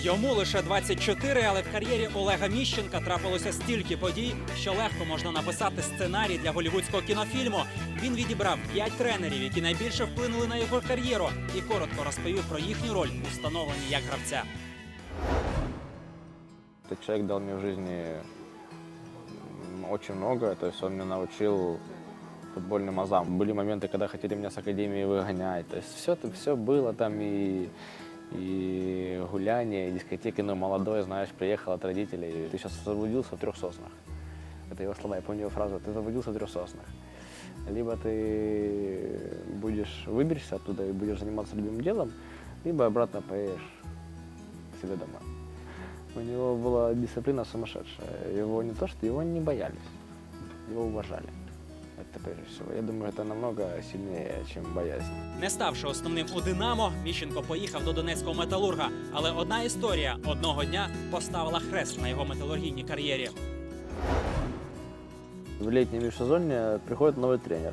Йому лише 24, але в кар'єрі Олега Міщенка трапилося стільки подій, що легко можна написати сценарій для голівудського кінофільму. Він відібрав п'ять тренерів, які найбільше вплинули на його кар'єру, і коротко розповів про їхню роль у становленні як гравця. Этот человек дал мне в жизни м, очень много, то есть он меня научил футбольным азам. Были моменты, когда хотели меня с академии выгонять. То есть все, все было там и, И гуляние, и дискотеки, но молодой, знаешь, приехал от родителей. Ты сейчас заблудился в трех соснах. Это его слова, я помню его фразу, ты заблудился в трех соснах. Либо ты будешь, выберешься оттуда и будешь заниматься любимым делом, либо обратно поедешь к себе домой. У него была дисциплина сумасшедшая. Его не то, что его не боялись, его уважали. Это прежде всего. Я думаю, это намного сильнее, чем боязнь. Не ставши основним у Динамо, Міщенко поїхав до донецького металурга. Але одна історія одного дня поставила хрест на його металургійній кар'єрі. В летнем межсезонье приходит новый тренер.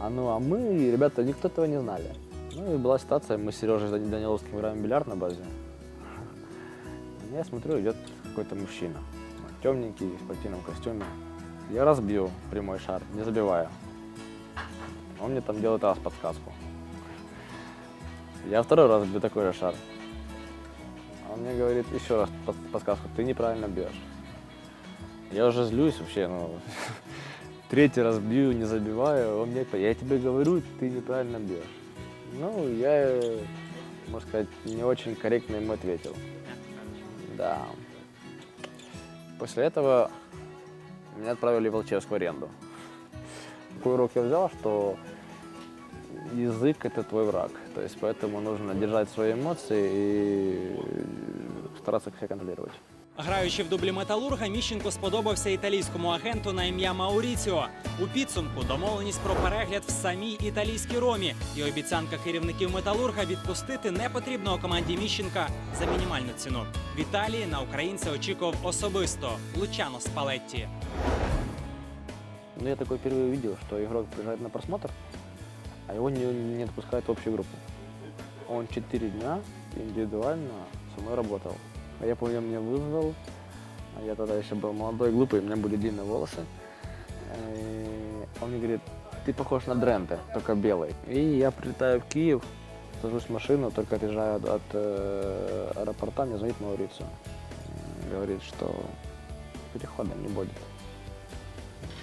А ну, а мы, ребята, никто этого не знали. Ну и была ситуация, мы с Сережей Дани- Даниловским играем в бильярд на базе. Я смотрю, идет какой-то мужчина. Темненький, в спортивном костюме. Я разбил прямой шар, не забиваю. Он мне там делает раз подсказку. Я второй раз бью такой же шар. Он мне говорит еще раз под- подсказку, ты неправильно бьешь. Я уже злюсь вообще, ну, третий раз бью, не забиваю, он мне, я тебе говорю, ты неправильно бьешь. Ну, я, можно сказать, не очень корректно ему ответил. Да. После этого меня отправили в Волчевск в аренду. Такой урок я взял, что язык – это твой враг. То есть поэтому нужно держать свои эмоции и стараться их все контролировать. Граючи в дублі металурга, Міщенко сподобався італійському агенту на ім'я Мауріціо. У підсумку домовленість про перегляд в самій італійській ромі і обіцянка керівників металурга відпустити непотрібного команді Міщенка за мінімальну ціну. В Італії на українця очікував особисто Лучано Спалетті. Ну, я такой впервые увидел, что игрок приезжает на просмотр, а его не, не отпускают в общую группу. Он четыре дня индивидуально со мной работал. А я помню, он меня вызвал, а я тогда еще был молодой, глупый, у меня были длинные волосы. И он мне говорит, ты похож на Дренте, только белый. И я прилетаю в Киев, сажусь в машину, только отъезжаю от, от, э, аэропорта, мне звонит Маурицу. Говорит, что перехода не будет.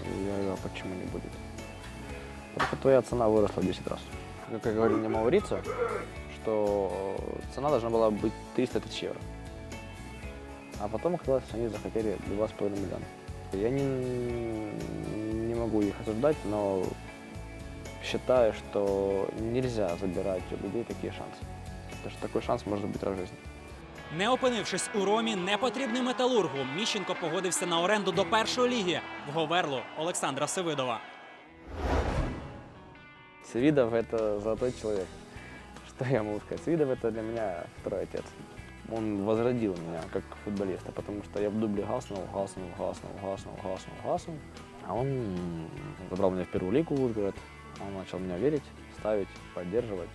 И Я говорю, а почему не будет? Что твоя цена выросла в 10 раз. Как я говорил мне Маурицио, что цена должна была быть 300 тысяч евро. А потом оказалось, что они захотели 2,5 миллиона. Я не, не могу их осуждать, но считаю, что нельзя забирать у людей такие шансы. Потому что такой шанс может быть раз в жизни. Не опинившись у Ромі, непотрібний металургу, Міщенко погодився на оренду до першої ліги в Говерлу Олександра Севидова. Свидов – это золотой человек. Что я могу сказать? Свидов – это для меня второй отец. Он возродил меня как футболиста, потому что я в дубле гаснул, гаснул, гаснул, гаснул, гаснул, гаснул. А он забрал меня в первую лигу в Ужгород. Он начал меня верить, ставить, поддерживать.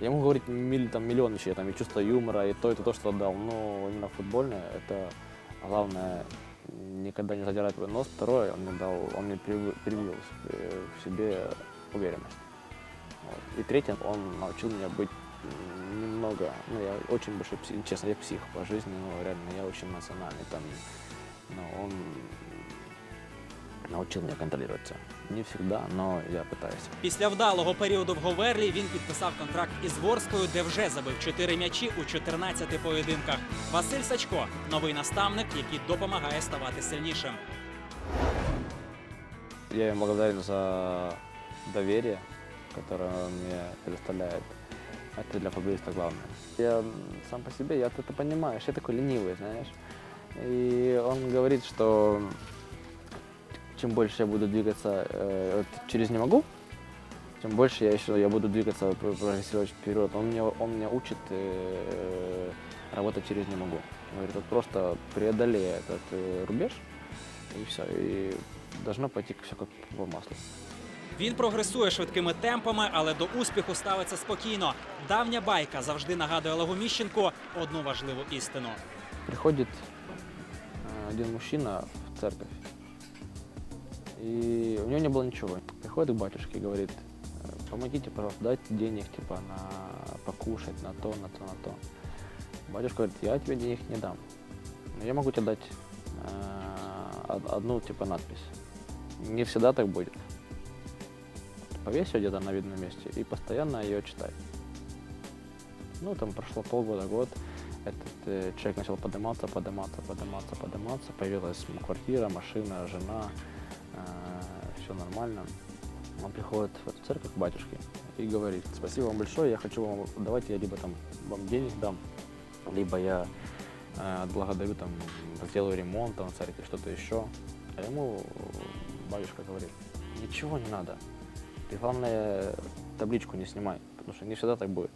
Я могу говорить миль- там, миллион вещей, там, и чувство юмора, и то, и то, что дал. Но именно футбольное – это главное никогда не задирать свой нос. Второе, он мне дал, он мне привил, в себе уверенность. Вот. И третье, он научил меня быть немного, ну я очень большой псих, честно, я псих по жизни, но реально я очень эмоциональный там, но он научил меня контролировать все. Не всегда, но я пытаюсь. Після вдалого періоду в Говерлі він підписав контракт із Ворською, де вже забив 4 м'ячі у 14 поєдинках. Василь Сачко новий наставник, який допомагає ставати сильнішим. Я им благодарен за доверие, которое он мне предоставляет. Это для футболиста главное. Я сам по себе, я это понимаешь, я такой ленивый, знаешь. И он говорит, что чем больше я буду двигаться э, вот через не могу, тем больше я еще я буду двигаться про- прогрессировать вперед. Он меня, он меня учит э, работать через не могу. Говорит, вот просто преодолей этот э, рубеж, и все. И должно пойти все как по маслу. Він прогресує швидкими темпами, але до успіху ставиться спокійно. Давня байка завжди нагадує Олегу Міщенку одну важливу істину. Приходит э, один мужчина в церковь, и у него не было ничего. Приходит к батюшке и говорит, «Э, помогите, пожалуйста, дайте денег, типа, на покушать, на то, на то, на то. Батюшка говорит, я тебе денег не дам, но я могу тебе дать э, од- одну, типа, надпись. Не всегда так будет. Повесь ее где-то на видном месте и постоянно ее читай. Ну, там прошло полгода, год, этот э, человек начал подниматься, подниматься, подниматься, подниматься. Появилась квартира, машина, жена, все нормально. Он приходит в церковь к батюшке и говорит, спасибо вам большое, я хочу вам, давайте я либо там вам денег дам, либо я э, отблагодарю, там, сделаю ремонт там, в церкви, что-то еще. А ему батюшка говорит, ничего не надо. Ты главное табличку не снимай, потому что не всегда так будет.